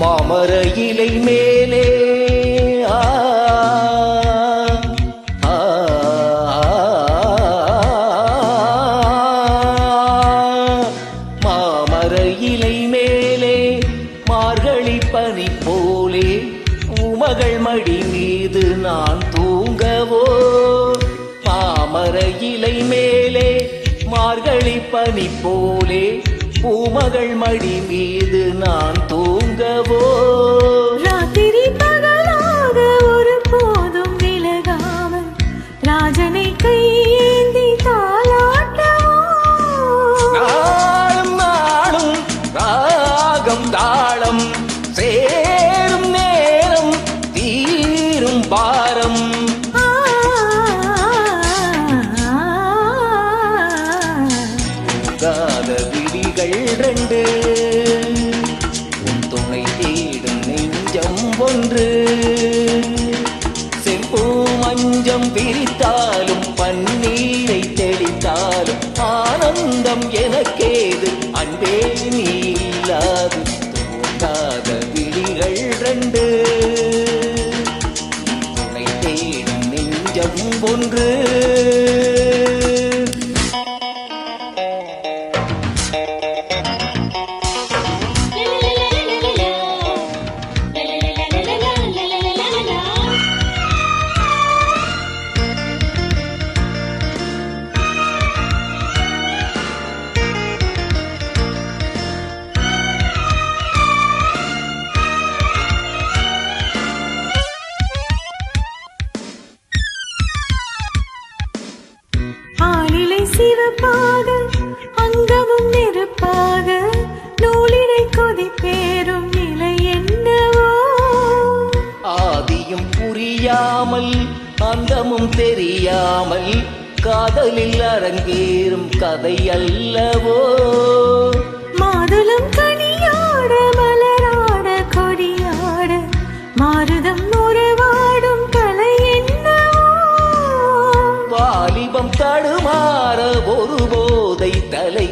மாமர இலை மேலே ஆ, மாமர இலை மேலே மார்கழி பனி போலே உமகள் மடி மீது நான் தூங்கவோ மாமர இலை மேலே மார்கழி பனி போலே பூமகள் மடி மீது நான் தூங்கவோ? ராத்திரி பகலாக ஒரு போதும் விலகாமல் ராஜனை கையேந்தி தாளாட்டவோ? நாளும் நாளும் ராகம் தாளம் சேரும் நேரம் தீரும் பாரம். விழிகள் ரெண்டு உன் துணை தேடும் நெஞ்சம் ஒன்று. செம்பூ மஞ்சம் பிரித்தாலும் பன்னீரை தெளித்தாலும் ஆனந்தம் எனக்கேது. அன்பே நீ இல்லாது தோன்றாத விழிகள் ரெண்டு துணை தேடும் நெஞ்சம் ஒன்று. சிவப்பாக அங்கமும் நெருப்பாக நூலினை கொதிப்பேறும் நிலை என்னவோ? ஆதியும் புரியாமல் அந்தமும் தெரியாமல் காதலில் அரங்கேறும் கதை அல்லவோ? மாதுளம் கனியாட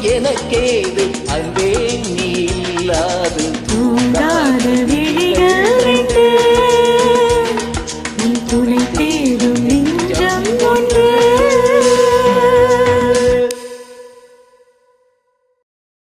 எனக்கேது அன்பே நீ இல்லாது. தூங்காதவே